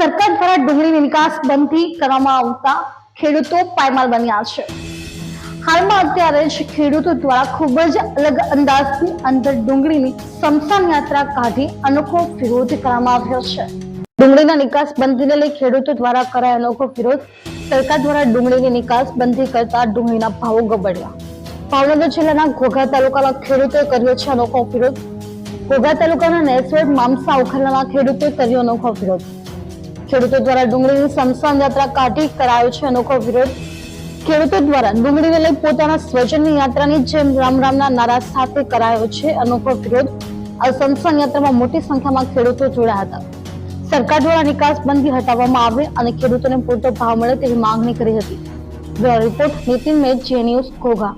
સરકાર દ્વારા ડુંગળીની નિકાસ બંધી કરવામાં આવતા ખેડૂતો પાયમાલ બન્યા છે. હાલમાં અત્યારે જ ખેડૂતો દ્વારા ખૂબ જ અલગ અંદાજની અંદર ડુંગળીની સમસાન યાત્રા કાઢી અનોખો વિરોધ કરવામાં આવ્યો છે. ડુંગળીના નિકાસ બંધીને લઈ ખેડૂતો દ્વારા કરાય અનોખો વિરોધ. સરકાર દ્વારા ડુંગળીની નિકાસ બંધી કરતા ડુંગળીના ભાવો ગબડ્યા. ભાવનગર જિલ્લાના ઘોઘા તાલુકાના ખેડૂતોએ કર્યો છે અનોખો વિરોધ. ઘોઘા તાલુકાના નેસવેડ મામસા ઉખરલાના ખેડૂતોએ કર્યો અનોખો વિરોધ. ખેડૂતો દ્વારા ડુંગળીની સમસાન યાત્રા કાઢી કરાયો છે અનોખો વિરોધ ખેડૂતો દ્વારા ડુંગળીને લઈ પોતાના સ્વજનની યાત્રાની જેમ રામ રામના નારા સાથે કરાયો છે અનોખો વિરોધ આ સમસાન યાત્રામાં મોટી સંખ્યામાં ખેડૂતો જોડાયા હતા સરકાર દ્વારા નિકાસ બંધી હટાવવામાં આવે અને ખેડૂતોને પૂરતો ભાવ મળે તેવી માંગણી કરી હતી રિપોર્ટ નીતિન મેચ જે ન્યૂઝ ઘોઘા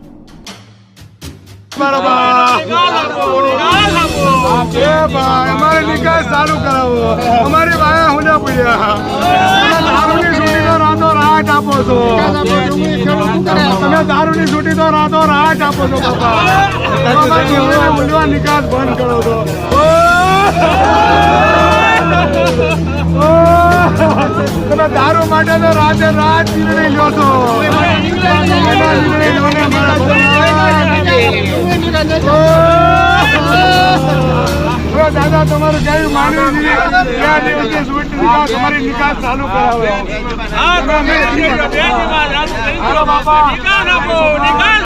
અમારે નિકાસ ચાલુ કરાવો અમારી હુના પડ્યા દારૂની છૂટી રાતો રાત આપો છો. તમે નિકાસ બંધ કરો છો. તમે દારૂ માટે તો રાતે રાત નિર્ણય લો છો. દાદા તમારું કઈ માનવું છે દિવસે સ્વીટ તમારી નિકાસ ચાલુ કરાવો.